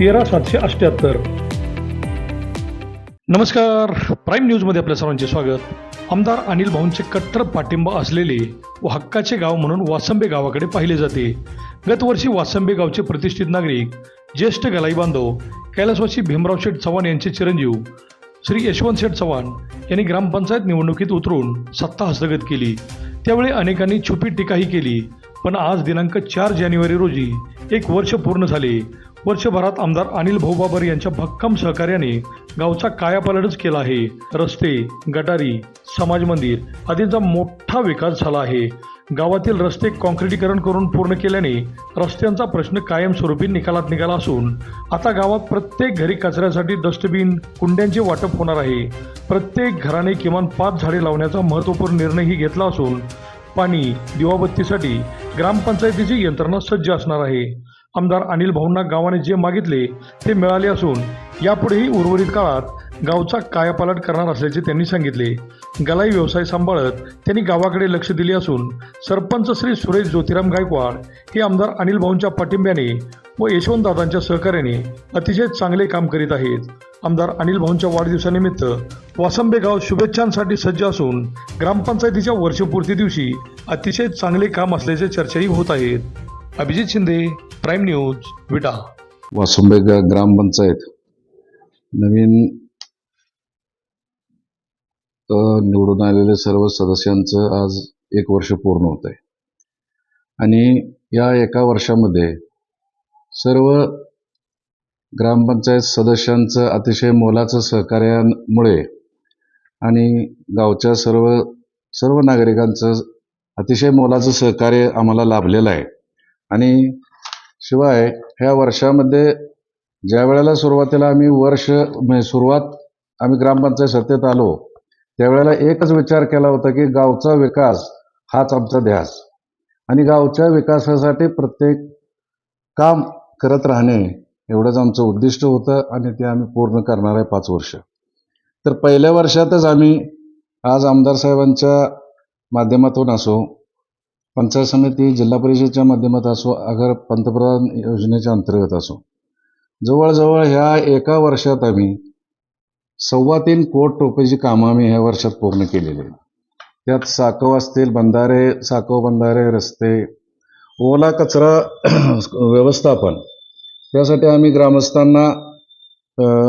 तेरा सातशे अठ्ठ्याहत्तर नमस्कार. प्राईम न्यूजमध्ये आपल्या सर्वांचे स्वागत. आमदार अनिल भाऊंचे कट्टर पाठिंबा असलेले व हक्काचे गाव म्हणून वासंबे गावाकडे पाहिले जाते. गतवर्षी वासंबे गावचे प्रतिष्ठित नागरिक ज्येष्ठ गलाई बांधव कैलासवासी भीमराव शेठ चव्हाण यांचे चिरंजीव श्री यशवंत शेठ चव्हाण यांनी ग्रामपंचायत निवडणुकीत उतरून सत्ता हस्तगत केली. त्यावेळी अनेकांनी छुपी टीकाही केली. पण आज दिनांक चार जानेवारी रोजी एक वर्ष पूर्ण झाले. वर्षभरात आमदार अनिल भाऊ बाबर यांच्या भक्कम सहकार्याने गावचा कायापालटच केला आहे. रस्ते गटारी समाज मंदिर आदींचा मोठा विकास झाला आहे. गावातील रस्ते काँक्रिटीकरण करून पूर्ण केल्याने रस्त्यांचा प्रश्न कायमस्वरूपी निकालात निघाला असून आता गावात प्रत्येक घरी कचऱ्यासाठी डस्टबिन कुंड्यांचे वाटप होणार आहे. प्रत्येक घराने किमान पाच झाडे लावण्याचा महत्त्वपूर्ण निर्णयही घेतला असून पाणी दिवाबत्तीसाठी ग्रामपंचायतीची यंत्रणा सज्ज असणार आहे. आमदार अनिल भाऊंना गावाने जे मागितले ते मिळाले असून यापुढेही उर्वरित काळात गावचा कायापालट करणार असल्याचे त्यांनी सांगितले. गलाई व्यवसाय सांभाळत त्यांनी गावाकडे लक्ष दिले असून सरपंच श्री सुरेश ज्योतिराम गायकवाड हे आमदार अनिल भाऊंच्या पाठिंब्याने व यशवंतदादांच्या सहकार्याने अतिशय चांगले काम करीत आहेत. आमदार अनिल भाऊंच्या वाढदिवसानिमित्त वासंबे गाव शुभेच्छांसाठी सज्ज असून ग्रामपंचायतीच्या वर्षपूर्ती दिवशी अतिशय चांगले काम असल्याचे चर्चाही होत आहेत. अभिजित शिंदे प्राईम न्यूज विटा वासुंबे ग्रामपंचायत नवीन निवडून आलेले सर्व सदस्यांचं आज एक वर्ष पूर्ण होत आहे आणि या एका वर्षामध्ये सर्व ग्रामपंचायत सदस्यांचं अतिशय मोलाचं सहकार्यामुळे आणि गावच्या सर्व सर्व नागरिकांचं अतिशय मोलाचं सहकार्य आम्हाला लाभलेलं आहे. आणि शिवाय ह्या वर्षामध्ये ज्या वेळेला सुरुवातीला आम्ही वर्ष म्हणजे सुरुवात आम्ही ग्रामपंचायत सत्तेत आलो त्यावेळेला एकच विचार केला होता की गावचा विकास हाच आमचा ध्यास. आणि गावच्या विकासासाठी प्रत्येक काम करत राहणे एवढंच आमचं उद्दिष्ट होतं आणि ते आम्ही पूर्ण करणार आहे पाच वर्ष. तर पहिल्या वर्षातच आम्ही आज आमदार साहेबांच्या माध्यमातून असो पंचायत समिती जिल्हा परिषदेच्या माध्यमात असो अगर पंतप्रधान योजनेच्या अंतर्गत असो. जवळजवळ ह्या एका वर्षात आम्ही सव्वा तीन कोट रुपयाची कामं आम्ही ह्या वर्षात पूर्ण केलेली आहेत. त्यात साकव असतील बंधारे साकव बंधारे रस्ते ओला कचरा व्यवस्थापन त्यासाठी आम्ही ग्रामस्थांना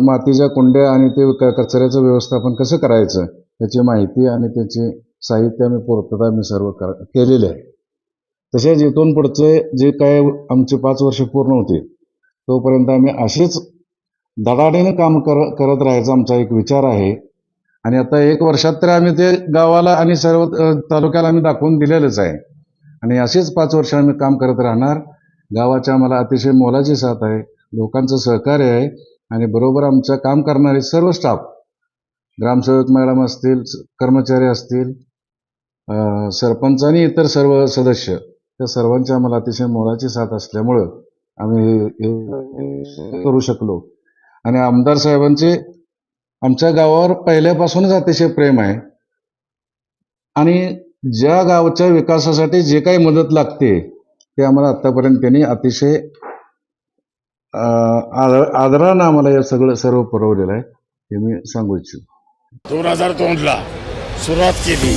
मातीच्या कुंड्या आणि ते क- कचऱ्याचं व्यवस्थापन कसं करायचं त्याची माहिती आणि त्याची साहित्य आम्ही पूर्तता आम्ही सर्व कर केलेले आहे. तसेच इथून पुढचे जे काय आमचे पाच वर्ष पूर्ण होते तोपर्यंत आम्ही असेच धडाडीनं काम कर करत राहायचा आमचा एक विचार आहे. आणि आता एक वर्षात तर आम्ही ते गावाला आणि सर्व तालुक्याला आम्ही दाखवून दिलेलंच आहे. आणि असेच पाच वर्ष आम्ही काम करत राहणार. गावाच्या आम्हाला अतिशय मोलाची साथ आहे लोकांचं सहकार्य आहे. आणि बरोबर आमचं काम करणारे सर्व स्टाफ ग्रामसेवक मॅडम असतील कर्मचारी असतील सरपंच आणि इतर सर्व सदस्य त्या सर्वांची आम्हाला अतिशय मोलाची साथ असल्यामुळं आम्ही हे करू शकलो. आणि आमदार साहेबांचे आमच्या गावावर पहिल्यापासूनच अतिशय प्रेम आहे. आणि ज्या गावच्या विकासासाठी जे काही मदत लागते ते आम्हाला आत्तापर्यंत त्यांनी अतिशय आदरानं आम्हाला या सगळं सर्व पुरवलेलं आहे हे मी सांगू इच्छितो. दोन हजार दोनला सुरुवात केली.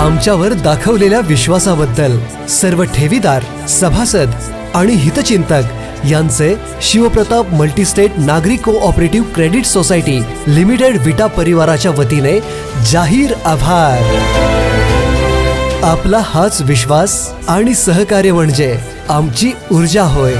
आमच्यावर दाखवलेल्या विश्वासाबद्दल सर्व ठेवीदार सभासद आणि हितचिंतक यांचे शिवप्रताप मल्टीस्टेट नागरी cooperative credit society limited Vita परिवाराच्या वतीने जाहीर आभार. आपला हाच विश्वास आणि सहकार्य म्हणजे आमची ऊर्जा होय.